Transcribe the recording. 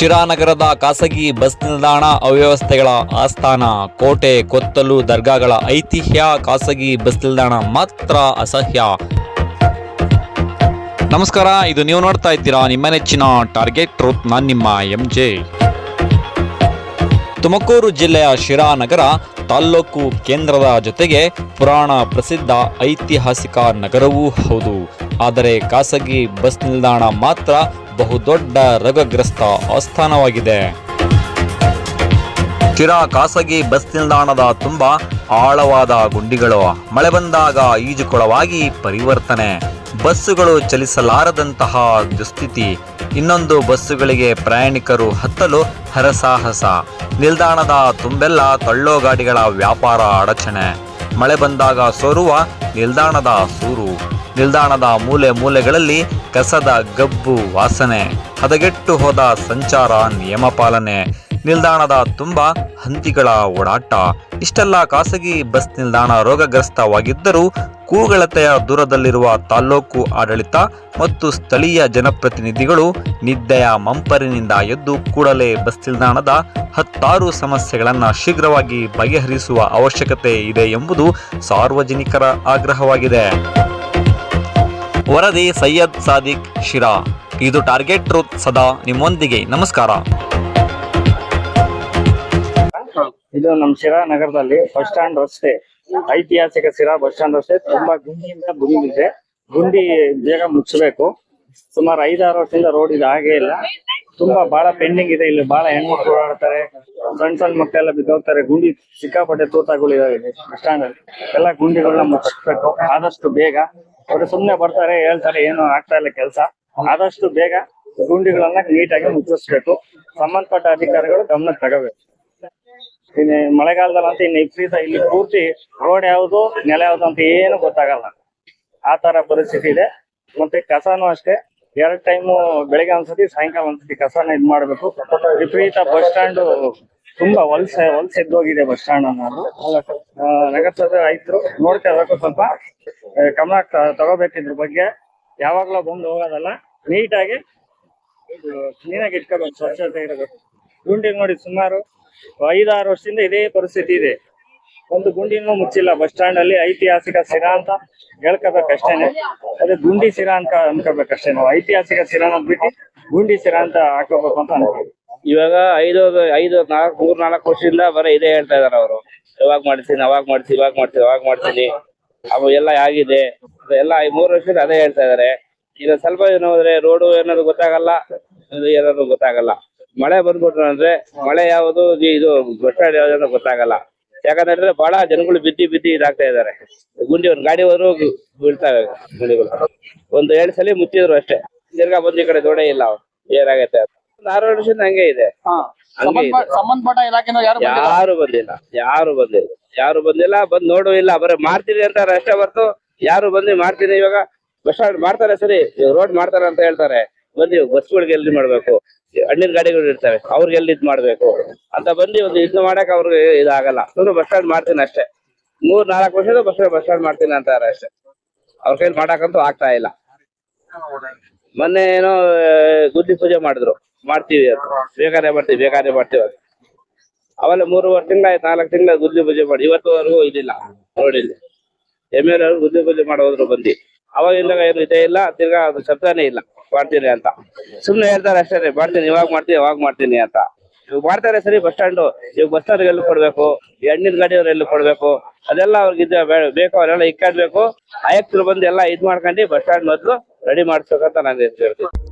ಶಿರಾನಗರದ ಖಾಸಗಿ ಬಸ್ ನಿಲ್ದಾಣ ಅವ್ಯವಸ್ಥೆಗಳ ಆಸ್ಥಾನ, ಕೋಟೆ, ಕೊತ್ತಲು ದರ್ಗಾಗಳ ಐತಿಹ್ಯ, ಖಾಸಗಿ ಬಸ್ ನಿಲ್ದಾಣ ಮಾತ್ರ ಅಸಹ್ಯ. ನಮಸ್ಕಾರ, ಇದು ನೀವು ನೋಡ್ತಾ ಇದ್ದೀರಾ ನಿಮ್ಮ ನೆಚ್ಚಿನ ಟಾರ್ಗೆಟ್ ಟ್ರೂತ್, ನಾನು ನಿಮ್ಮ ಎಂ ಜೆ ತುಮಕೂರು ಜಿಲ್ಲೆಯ ಶಿರಾನಗರ ತಾಲ್ಲೂಕು ಕೇಂದ್ರದ ಜೊತೆಗೆ ಪುರಾಣ ಪ್ರಸಿದ್ಧ ಐತಿಹಾಸಿಕ ನಗರವೂ ಹೌದು. ಆದರೆ ಖಾಸಗಿ ಬಸ್ ನಿಲ್ದಾಣ ಮಾತ್ರ ಬಹುದೊಡ್ಡ ರೋಗಗ್ರಸ್ತ ಆಸ್ಥಾನವಾಗಿದೆ. ಶಿರಾ ಖಾಸಗಿ ಬಸ್ ನಿಲ್ದಾಣದ ತುಂಬ ಆಳವಾದ ಗುಂಡಿಗಳು. ಮಳೆ ಬಂದಾಗ ಈಜುಕೊಳವಾಗಿ ಪರಿವರ್ತನೆ. ಬಸ್ಸುಗಳು ಚಲಿಸಲಾರದಂತಹ ದುಸ್ಥಿತಿ. ಇನ್ನೊಂದು ಬಸ್ಸುಗಳಿಗೆ ಪ್ರಯಾಣಿಕರು ಹತ್ತಲು ಹರಸಾಹಸ. ನಿಲ್ದಾಣದ ತುಂಬೆಲ್ಲ ತಳ್ಳೋ ಗಾಡಿಗಳ ವ್ಯಾಪಾರ ಅಡಚಣೆ. ಮಳೆ ಬಂದಾಗ ಸೋರುವ ನಿಲ್ದಾಣದ ಸೂರು. ನಿಲ್ದಾಣದ ಮೂಲೆ ಮೂಲೆಗಳಲ್ಲಿ ಕಸದ ಗಬ್ಬು ವಾಸನೆ, ಹದಗೆಟ್ಟು ಹೋದ ಸಂಚಾರ ನಿಯಮ ಪಾಲನೆ, ನಿಲ್ದಾಣದ ತುಂಬ ಹಂತಿಗಳ ಓಡಾಟ. ಇಷ್ಟೆಲ್ಲ ಖಾಸಗಿ ಬಸ್ ನಿಲ್ದಾಣ ರೋಗಗ್ರಸ್ತವಾಗಿದ್ದರೂ ಕೂಗಳತೆಯ ದೂರದಲ್ಲಿರುವ ತಾಲ್ಲೂಕು ಆಡಳಿತ ಮತ್ತು ಸ್ಥಳೀಯ ಜನಪ್ರತಿನಿಧಿಗಳು ನಿದ್ದೆಯ ಮಂಪರಿನಿಂದ ಎದ್ದು ಕೂಡಲೇ ಬಸ್ ನಿಲ್ದಾಣದ ಹತ್ತಾರು ಸಮಸ್ಯೆಗಳನ್ನು ಶೀಘ್ರವಾಗಿ ಬಗೆಹರಿಸುವ ಅವಶ್ಯಕತೆ ಇದೆ ಎಂಬುದು ಸಾರ್ವಜನಿಕರ ಆಗ್ರಹವಾಗಿದೆ. ವರದಿ ಸೈಯದ್ ಸಾದಿಕ್ ಶಿರಾ. ಇದು ಟಾರ್ಗೆಟ್ ಟ್ರೂತ್ ಸದಾ ನಿಮ್ಮೊಂದಿಗೆ. ನಮಸ್ಕಾರ. ಇದು ನಮ್ಮ ಶಿರಾ ನಗರದಲ್ಲಿ ಬಸ್ ಸ್ಟ್ಯಾಂಡ್ ರಸ್ತೆ, ಐತಿಹಾಸಿಕ ಶಿರಾ ಬಸ್ ಸ್ಟ್ಯಾಂಡ್ ರಸ್ತೆ ತುಂಬಾ ಗುಂಡಿಯಿಂದ ಗುಂಡಿದೆ ಗುಂಡಿ ಬೇಗ ಮುಚ್ಚಬೇಕು. ಸುಮಾರು ಐದಾರು ವರ್ಷದಿಂದ ರೋಡ್ ಇದು ಹಾಗೆ ಇಲ್ಲ. ತುಂಬಾ ಬಹಳ ಪೆಂಡಿಂಗ್ ಇದೆ. ಇಲ್ಲಿ ಬಹಳ ಹೆಣ್ಮಕ್ಳು ಓಡಾಡ್ತಾರೆ. ಸಣ್ಣ ಸಣ್ಣ ಮಕ್ಕಳೆಲ್ಲ ಬಿದ್ದೋಗ್ತಾರೆ. ಗುಂಡಿ ಸಿಕ್ಕಾಪಟ್ಟೆ ತೂತಗಳು ಇದಾವೆ ಬಸ್ ಸ್ಟ್ಯಾಂಡ್ ಅಲ್ಲಿ ಎಲ್ಲ ಗುಂಡಿಗಳನ್ನ ಮುಚ್ಚಿಸ್ಬೇಕು ಆದಷ್ಟು ಬೇಗ. ಅವ್ರು ಸುಮ್ನೆ ಬರ್ತಾರೆ, ಹೇಳ್ತಾರೆ, ಏನು ಆಗ್ತಾ ಇಲ್ಲ ಕೆಲಸ. ಆದಷ್ಟು ಬೇಗ ಗುಂಡಿಗಳನ್ನ ನೀಟಾಗಿ ಮುಚ್ಚಿಸ್ಬೇಕು. ಸಂಬಂಧಪಟ್ಟ ಅಧಿಕಾರಿಗಳು ಗಮನಕ್ಕೆ ತಗೋಬೇಕು. ಇನ್ನು ಮಳೆಗಾಲದಲ್ಲಂತೂ ಇನ್ನು ವಿಪರೀತ ಇಲ್ಲಿ ಪೂರ್ತಿ ರೋಡ್ ಯಾವುದು, ನೆಲ ಯಾವುದು ಅಂತ ಏನು ಗೊತ್ತಾಗಲ್ಲ. ಆ ತರ ಪರಿಸ್ಥಿತಿ ಇದೆ. ಮತ್ತೆ ಕಸನೂ ಅಷ್ಟೇ. ಎರಡು ಟೈಮು ಬೆಳಿಗ್ಗೆ ಒಂದ್ಸತಿ, ಸಾಯಂಕಾಲ ಒಂದ್ಸತಿ ಕಸಾನ ಇದ್ ಮಾಡ್ಬೇಕು. ವಿಪರೀತ ಬಸ್ ಸ್ಟ್ಯಾಂಡ್ ತುಂಬಾ ವಲ್ಸೆ ವಲಸೆ ಎದ್ದೋಗಿದೆ ಬಸ್ ಸ್ಟ್ಯಾಂಡ್ ಅನ್ನೋದು ನಗರಸಭೆ ರೈತರು ನೋಡ್ತಾ ಇರ್ಬೇಕು ಸ್ವಲ್ಪ ಗಮನ ತ- ತಗೋಬೇಕು ಇದ್ರ ಬಗ್ಗೆ. ಯಾವಾಗ್ಲೂ ಬಂದು ಹೋಗೋದಲ್ಲ. ನೀಟಾಗಿ ಕ್ಲೀನಾಗಿ ಇಟ್ಕೋಬೇಕು ಸ್ವಚ್ಛತೆ ಇರಬೇಕು ಗುಂಡಿ ನೋಡಿ ಸುಮಾರು ಐದಾರು ವರ್ಷದಿಂದ ಇದೇ ಪರಿಸ್ಥಿತಿ ಇದೆ. ಒಂದು ಗುಂಡಿನೂ ಮುಚ್ಚಿಲ್ಲ. ಬಸ್ ಸ್ಟ್ಯಾಂಡ್ ಅಲ್ಲಿ ಐತಿಹಾಸಿಕ ಸಿರಾ ಅಂತ ಹೇಳ್ಕೋಬೇಕಷ್ಟೇನೆ. ಅದೇ ಗುಂಡಿ ಸಿರಾ ಅಂತ ಅನ್ಕೋಬೇಕಷ್ಟೇ ನಾವು ಐತಿಹಾಸಿಕ ಸಿರಾ ಅಂತ ಬಿಟ್ಟು ಗುಂಡಿ ಸಿರಾ ಅಂತ ಹಾಕೋಬೇಕು ಅಂತ ಅನ್ಕೋಬೇಕು ಇವಾಗ ಐದು ಐದು, ನಾಲ್ಕು, ಮೂರ್, ನಾಲ್ಕು ವರ್ಷದಿಂದ ಬರೀ ಇದೇ ಹೇಳ್ತಾ ಇದಾರೆ ಅವರು. ಯಾವಾಗ ಮಾಡ್ತೀನಿ ಅವಾಗ ಮಾಡ್ತೀನಿ ಇವಾಗ ಮಾಡ್ತೀನಿ ಅವಾಗ ಮಾಡ್ತೀನಿ. ಅವು ಎಲ್ಲ ಆಗಿದೆ. ಎಲ್ಲ ಮೂರು ವರ್ಷದಿಂದ ಅದೇ ಹೇಳ್ತಾ ಇದಾರೆ. ಈಗ ಸ್ವಲ್ಪ ಏನು ಹೋದ್ರೆ ರೋಡು ಏನಾದ್ರು ಗೊತ್ತಾಗಲ್ಲ ಏನಾದ್ರು ಗೊತ್ತಾಗಲ್ಲ. ಮಳೆ ಬಂದ್ಬಿಟ್ರು ಅಂದ್ರೆ ಮಳೆ ಯಾವುದು ಇದು- ಬಸ್ಟ್ಯಾಂಡ್ ಬಸ್ ಸ್ಟ್ಯಾಂಡ್ ಯಾವ್ದು ಗೊತ್ತಾಗಲ್ಲ. ಯಾಕಂದ್ರೆ ಬಹಳ ಜನಗಳು ಬಿದ್ದಿ ಬಿದ್ದಿ ಇದಾಗ್ತಾ ಇದಾರೆ. ಗುಂಡಿ ಒಂದು ಗಾಡಿ ಹೋದ್ರು ಬೀಳ್ತಾವೆ ಗುಂಡಿಗಳು. ಒಂದು ಎರಡು ಸಲ ಮುಚ್ಚಿದ್ರು ಅಷ್ಟೇ. ತಿರ್ಗಾ ಬಂದ್ ಈ ಕಡೆ ದೊಡೆ ಇಲ್ಲ. ಅವ್ರು ಆರು ಹಂಗೆ ಇದೆ. ಹಂಗೆ ಇದೆ. ಸಂಬಂಧಪಟ್ಟ ಇಲಾಖೆಯಿಂದ ಯಾರು ಯಾರು ಬಂದಿಲ್ಲ. ಯಾರು ಬಂದಿಲ್ಲ. ಯಾರು ಬಂದಿಲ್ಲ ಬಂದ್ ನೋಡು ಇಲ್ಲ ಬರೀ ಮಾಡ್ತೀನಿ ಅಂತ ಅಷ್ಟೇ ಬರ್ತು ಯಾರು ಬಂದು ಮಾಡ್ತೀನಿ ಇವಾಗ? ಬಸ್ ಸ್ಟ್ಯಾಂಡ್ ಮಾಡ್ತಾರೆ ಸರಿ ರೋಡ್ ಮಾಡ್ತಾರೆ ಅಂತ ಹೇಳ್ತಾರೆ. ಬಂದು ಬಸ್ಗಳಿಗೆ ಎಲ್ಲಿ ಮಾಡ್ಬೇಕು? ಹಣ್ಣಿನ ಗಾಡಿಗಳು ಇರ್ತವೆ ಅವ್ರಿಗೆ ಎಲ್ಲಿ ಇದ್ ಮಾಡ್ಬೇಕು? ಅಂತ ಬಂದು ಒಂದು ಇದು ಮಾಡಕ್ ಅವ್ರಿಗೆ ಇದಾಗಲ್ಲ. ಸುಮ್ಮನೆ ಬಸ್ ಸ್ಟ್ಯಾಂಡ್ ಮಾಡ್ತೀನಿ ಅಷ್ಟೇ. ಮೂರ್ ನಾಲ್ಕು ವರ್ಷದ ಬಸ್ ಬಸ್ ಸ್ಟ್ಯಾಂಡ್ ಮಾಡ್ತೀನಿ ಅಂತಾರೆ ಅಷ್ಟೇ. ಅವ್ರ ಕೈಲಿ ಮಾಡಕ್ಕಂತೂ ಆಗ್ತಾ ಇಲ್ಲ. ಮೊನ್ನೆ ಏನೋ ಆ, ಗುದ್ದಿ ಪೂಜೆ ಮಾಡಿದ್ರು. ಮಾಡ್ತೀವಿ ಅಂತ ಬೇಕಾದ್ರೆ ಮಾಡ್ತೀವಿ ಬೇಕಾದ್ರೆ ಮಾಡ್ತೀವಿ ಅಂತ ಅವೆಲ್ಲ ಮೂರುವರೆ ತಿಂಗಳಾಯ್ತು, ನಾಲ್ಕು ತಿಂಗಳ ಗುದ್ದಿ ಪೂಜೆ ಮಾಡಿ. ಇವತ್ತುವರೆಗೂ ಇದಿಲ್ಲ ನೋಡಿಲ್ಲ ಎಂ ಎಲ್ ಅವರು ಗುದ್ದಿ ಪೂಜೆ ಮಾಡೋದ್ರು ಬಂದು. ಅವಾಗಿಂದ ಏನು ಇದೇ ಇಲ್ಲ, ತಿರ್ಗಾ ಅದು ಶಬ್ದನೇ ಇಲ್ಲ. ಮಾಡ್ತೀನಿ ಅಂತ. ಸುಮ್ಮನೆ ಹೇಳ್ತಾರೆ ಅಷ್ಟೇ, ಮಾಡ್ತೀನಿ, ಇವಾಗ ಮಾಡ್ತೀನಿ, ಅವಾಗ ಮಾಡ್ತೀನಿ ಅಂತ. ಇವಾಗ ಮಾಡ್ತಾರೆ ಸರಿ, ಬಸ್ ಸ್ಟ್ಯಾಂಡು. ಇವಾಗ ಬಸ್ ಸ್ಟ್ಯಾಂಡ್ ಎಲ್ಲಿ ಕೊಡ್ಬೇಕು? ಎಣ್ಣಿನ ಎಲ್ಲಿ ಕೊಡ್ಬೇಕು? ಅದೆಲ್ಲ ಅವ್ರಿಗೆ ಇದು ಬೇ- ಬೇಕು, ಅವರೆಲ್ಲ ಇಕ್ಕಾಡ್ಬೇಕು. ಆಯಕ್ತರು ಬಂದು ಎಲ್ಲ ಇದ್ ಮಾಡ್ಕೊಂಡು ಬಸ್ ಸ್ಟ್ಯಾಂಡ್ ಮೊದಲು ರೆಡಿ ಮಾಡ್ಸ್ಬೇಕಂತ ನಾನು ಹೇಳ್ತೀನಿ.